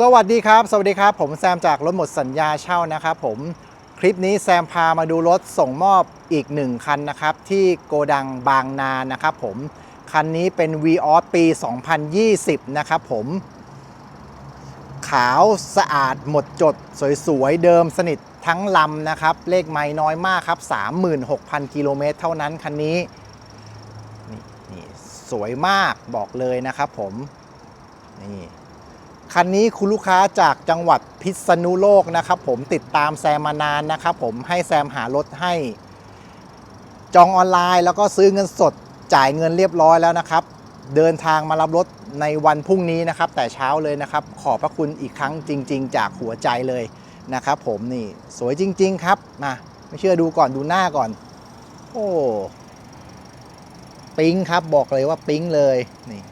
สวัสดีครับ สวัสดีครับ ผมแซมจากรถหมดสัญญาเช่านะครับผมคลิปนี้แซมพามาดูรถส่งมอบอีกหนึ่งคันนะครับที่โกดังบางนานะครับผมคันนี้เป็น v ีออปี 2020 นะครับผมขาวสะอาดหมดจด สวยๆ เดิมสนิททั้งลำนะครับ เลขไม่น้อยมากครับ 36,000 กิโลเมตรเท่านั้นคันนี้นี่นี่สวยมากบอกเลยนะครับผมนี่ คันนี้คุณลูกค้าจากจังหวัดพิษณุโลกนะครับผมติดตามแซมมานานนะครับผมให้แซมหารถให้ จองออนไลน์แล้วก็ซื้อเงินสดจ่ายเงินเรียบร้อยแล้วนะครับ เดินทางมารับรถในวันพรุ่งนี้นะครับ แต่เช้าเลยนะครับ ขอบพระคุณอีกครั้งจริง ๆ จากหัวใจเลยนะครับ ผมนี่สวยจริง ๆ ครับมาไม่เชื่อดูก่อนดูหน้าก่อน โอ้ ปิ๊งครับบอกเลยว่าปิ๊งเลยนี่นี่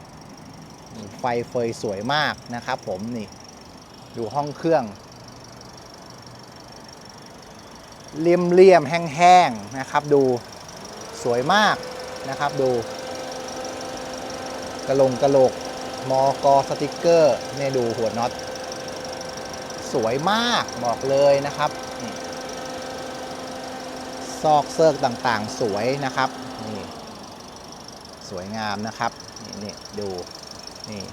ไฟเฟยสวยมากนะครับผมนี่ดูห้องเครื่องเลี่ยมเลี่ยมๆแห้งๆนะครับดูสวยมากนะครับดู กระลงกระโหลกมอกอสติกเกอร์เนี่ยดูหัวน็อตสวยมากบอกเลยนะครับซอกเซิร์กต่างๆ สวยนะครับนี่สวยงามนะครับนี่นี่ดู นี่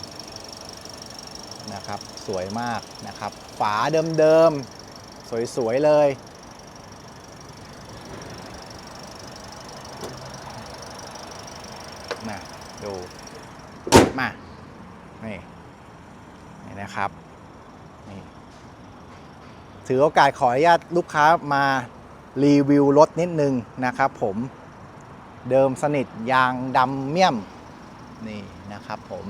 นะครับสวยมากนะครับ ฝาเดิมๆ สวย ๆ เลยนะดู มา นี่นี่นะครับนี่ถือโอกาสขออนุญาตลูกค้ามารีวิวรถนิดนึงนะครับผมเดิมสนิทยางดำเมี่ยม นี่นะครับผม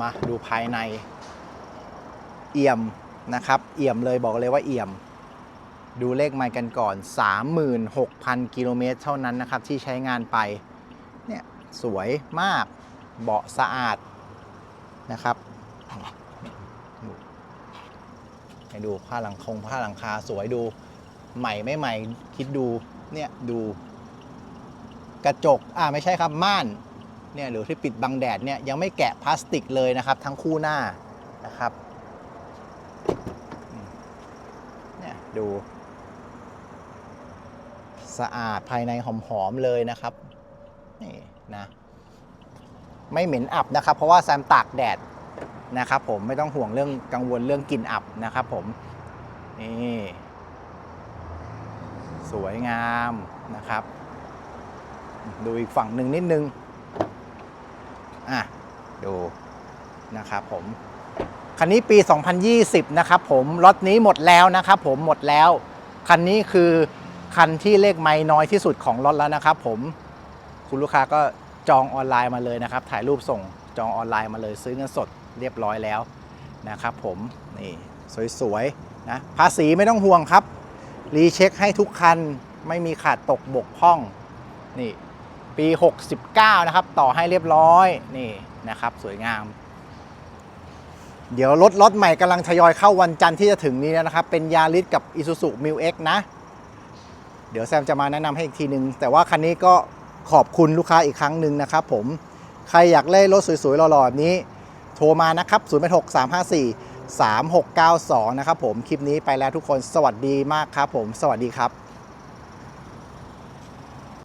มาดูภายใน เอี่ยมนะครับ เอี่ยมเลยบอกเลยว่าเอี่ยม ดูเลขไมล์กันก่อน 36,000 กิโลเมตรเท่านั้นนะครับ ที่ใช้งานไป เนี่ยสวยมาก เบาะสะอาดนะครับให้ดูผ้าหลังคงผ้าหลังคาสวยดู ใหม่ไม่ใหม่คิดดู เนี่ยดู กระจก อ่าไม่ใช่ครับม่าน เนี่ยหรือที่ปิดบังแดดเนี่ยยังไม่แกะพลาสติกเลยนะครับ ทั้งคู่หน้านะครับเนี่ยดูสะอาดภายในหอมๆเลยนะครับนี่นะไม่เหม็นอับนะครับ เพราะว่าแซมตากแดดนะครับ ผมไม่ต้องห่วงเรื่องกังวลเรื่องกลิ่นอับนะครับ ผมนี่สวยงามนะครับ ดูอีกฝั่งหนึ่งนิดนึง อะดูนะครับผมคันนี้ปี 2020 นะครับผมรถนี้หมดแล้วนะครับผมหมดแล้ว คันนี้คือคันที่เลขไม่น้อยที่สุดของรถแล้วนะครับผมคุณลูกค้าก็จองออนไลน์มาเลยนะครับ ถ่ายรูปส่งจองออนไลน์มาเลย ซื้อเงินสดเรียบร้อยแล้วนะครับผมนี่สวยๆนะภาษีไม่ต้องห่วงครับ รีเช็คให้ทุกคันไม่มีขาดตกบกพร่องนี่ ปี 69 นะครับ ต่อให้เรียบร้อยนี่นะครับ สวยงาม เดี๋ยวรถรถใหม่กำลังทยอยเข้าวันจันทร์ที่จะถึงนี้นะครับ เป็นยาริสกับ Isuzu m i l X นะ เดี๋ยวแซมจะมาแนะนำให้อีกทีนึง แต่ว่าคันนี้ก็ขอบคุณลูกค้าอีกครั้งหนึ่งนะครับผมใครอยากเล่รถสวยๆหล่อๆแบบนี้ โทรมานะครับ0 6 3 5 4 3 6 9 2 นะครับผม คลิปนี้ไปแล้วทุกคนสวัสดีมากครับผม สวัสดีครับ